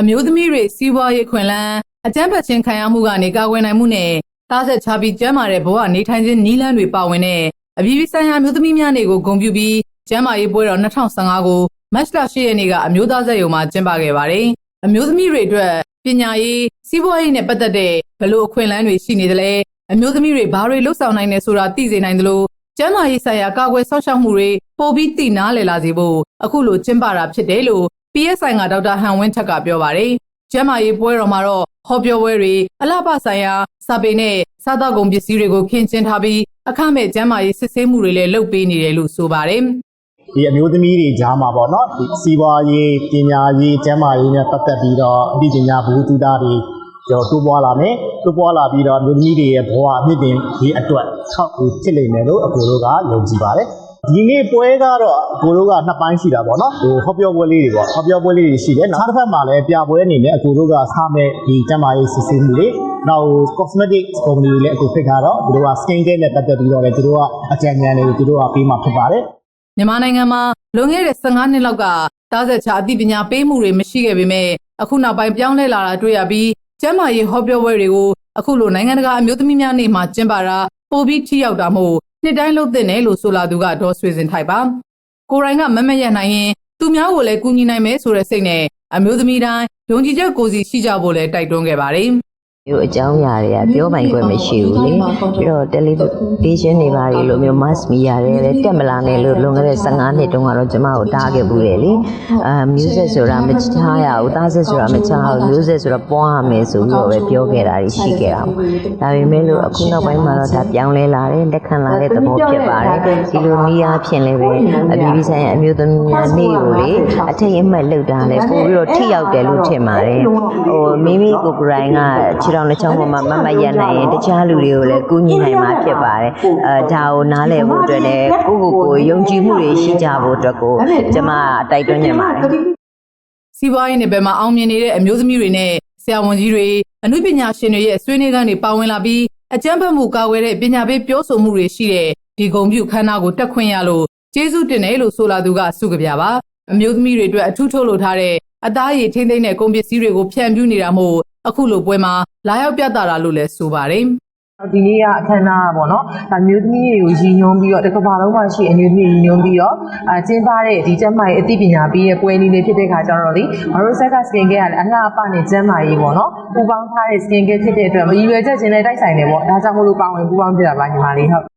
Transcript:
အမျိုးသမီးတွေစီးပွားရေးခွင့်လန်းအကြမ်းဖက်ခြင်းခံရမှုကနေကာကွယ်နိုင်မှုနဲ့သားဆက်ချပြီးကျန်းမာတဲ့ဘဝနေထိုင်ခြင်းနည်းလမ်းတွေပါဝင်တဲ့အပြည်ပြည်ဆိုင်ရာအမျိုးသမီးများနေ့ကိုဂုဏ်ပြုပြီးကျန်းမာရေးပွဲတော်2015ကိုမတ်လ10ရက်နေ့ကအမျိုးသားဆက်ယုံမှာကျင်းပခဲ့ပါတယ်။အမျိုးသမီးတွေအတွက်ပညာရေးစီးပွားရေးနဲ့ပတ်သက်တဲ့ဘယ်လိုအခွင့်အလမ်းတွေရှိနေသလဲအမျိုးသမီးတွေဘာတွေလှုပ်ဆောင်နိုင်တယ်ဆိုတာသိစေနိုင်တယ်လို့ကျန်းမာရေးဆိုင်ရာကာကွယ်ဆောက်ရှောက်မှုတွေပိုပြီးသိနာလည်လာစေဖို့အခုလိုကျင်းပတာဖြစ်တယ်လို့ PSI ကဒေါက်တာဟန်ဝင်းထက်ကပြောပါတယ်။ကျန်းမာရေးပွဲတော်မှာတော့ဟောပြောပွဲတွေအလှပဆိုင်ရာစာပေနဲ့စားသောက်ကုန်ပစ္စည်းတွေကိုခင်းကျင်းထားပြီးအခမဲ့ကျန်းမာရေးစစ်ဆေးမှုတွေလည်းလုပ်ပေးနေတယ်လို့ဆိုပါတယ်။ဒီအမျိုးသမီးတွေကြားမှာပေါ့နော်ဒီစီးပွားရေးပညာရေးကျန်းမာရေးနဲ့ပတ်သက်ပြီးတော့အသိပညာဘ ഹു တုဒတွေကျော်တိုးပွားလာမယ်တိုးပွားလာပြီးတော့အမျိုးသမီးတွေရဲ့ဘဝအမြင့်တင်ဒီအတွက်ဆောက်ပြီးဖြစ်လိမ့်မယ်လို့အကိုတို့ကယုံကြည်ပါတယ် ဒီနေ့ပွဲကတော့အကိုတို့ကနှစ်ပိုင်းရှိတာပေါ့နော်ဟိုဟောပြောပွဲလေးတွေပေါ့ဟောပြောပွဲလေးတွေရှိတယ်နောက်တစ်ဖက်မှာလည်းပြပွဲအနေနဲ့အကိုတို့ကစားမဲ့ဒီကျန်းမာရေးစစ်ဆေးမှုတွေနောက် cosmetic company တွေလည်းအခုဖိတ်ထားတော့သူတို့က skin care နဲ့ပတ်သက်ပြီးတော့လည်းသူတို့ကအကြံဉာဏ်တွေကိုသူတို့ကပေးမှာဖြစ်ပါတယ်မြန်မာနိုင်ငံမှာလွန်ခဲ့တဲ့15နှစ်လောက်ကတားဆက်ချအသိပညာပေးမှုတွေမရှိခဲ့ပေမဲ့အခုနောက်ပိုင်းပြောင်းလဲလာတာတွေ့ရပြီးကျန်းမာရေးဟောပြောပွဲတွေကိုအခုလိုနိုင်ငံတကာအမျိုးသမီးများနေ့မှာကျင်းပတာ ပိုပြီးထိရောက်တာမို့နှစ်တိုင်းလုပ်သင့်တယ်လို့ဆိုလာသူကဒေါ်ဆွေစင်ထိုက်ပါကိုယ်တိုင်ကမမက်ရနိုင်ရင်သူများကိုလည်းကူညီနိုင်မယ်ဆိုတဲ့စိတ်နဲ့အမျိုးသမီးတိုင်းယုံကြည်ချက်ကိုယ်စီရှိကြဖို့လည်းတိုက်တွန်းခဲ့ပါတယ် မျိုးအကြောင်းအရာတွေကပြောပိုင်ခွင့်မရှိဘူးလေပြီးတော့ television တွေပါလေလို့မျိုး mass media တွေလည်းတက်မလာနဲ့လို့လွန်ခဲ့တဲ့15နှစ်တုန်းကတော့ကျမကိုတားခဲ့ဘူးတယ်လေအာ music ဆိုတာမချားရဘူးသားဆက်ဆိုတာမချားဘူး music ဆိုတာပွားရမယ်ဆိုပြီးတော့ပဲပြောခဲ့တာတွေရှိခဲ့တာပေါ့ဒါပေမဲ့လို့အခုနောက်ပိုင်းမှာတော့ဒါပြောင်းလဲလာတယ်လက်ခံလာတဲ့သဘောဖြစ်ပါတယ်ဒီလိုနည်းအားဖြင့်လည်းပဲအပြည်ပြည်ဆိုင်ရာအမျိုးသမီးများနေ့ကိုလေအထိတ်အမှတ်လုပ်တာလည်းပို့ပြီးတော့ထိရောက်တယ်လို့ထင်ပါတယ်ဟိုမိမိကိုယ်ကိုယ်တိုင်ကခြေထောက်နှချောင်းပေါ်မှာမတ်မတ်ရနိုင်ရင်တခြားလူတွေကိုလည်းကူညီနိုင်မှာဖြစ်ပါတယ်အဲဒါကိုနားလည်ဖို့အတွက်လည်းကိုယ့်ကိုယ်ကိုယ်ယုံကြည်မှုတွေရှိကြဖို့အတွက်ကိုကျွန်မတိုက်တွန်းနေပါတယ်စီးပွားရေးနယ်ပယ်မှာအောင်မြင်နေတဲ့အမျိုးသမီးတွေနဲ့ဆရာဝန်ကြီးတွေအမှုပညာရှင်တွေရဲ့ဆွေးနွေးခန်းတွေပါဝင်လာပြီးအကြံဖတ်မှုကာကွယ်တဲ့ပညာပေးပြောဆိုမှုတွေရှိတဲ့ဒီဂုံပြုခန်းနာကိုတက်ခွင့်ရလို့ကျေးဇူးတင်တယ်လို့ဆိုလာသူကစုကြပြပါအမျိုးသမီးတွေအတွက်အထူးထုတ်လုပ်ထားတဲ့အသားရည်ထိမ့်သိမ့်တဲ့ကုန်ပစ္စည်းတွေကိုဖြန့်ဖြူးနေတာမို့ အခုလိုပွဲမှာလာရောက်ပြသတာလို့လည်းဆိုပါတယ်ဒီနေ့ကအခမ်းအနားပေါ့နော်ဒါမျိုးသမီးတွေကိုရည်ညွှန်းပြီးတော့တစ်ကမ္ဘာလုံးမှာရှိအမျိုးသမီးရည်ညွှန်းပြီးတော့အဲကျင်းပတဲ့ဒီကျန်းမာရေးအသိပညာပေးရဲ့ပွဲလေးလေးဖြစ်တဲ့ခါကျတော့လေမတို့ဆက်က skin care ကလည်းအလှအပနဲ့ကျန်းမာရေးပေါ့နော်ပူပေါင်းထားတဲ့ skin care ဖြစ်တဲ့အတွက်မရည်ရွယ်ချက်ချင်းနဲ့တိုက်ဆိုင်တယ်ပေါ့ဒါကြောင့်မို့လို့ပါဝင်ပူပေါင်းပြတာပါညီမလေးဟုတ်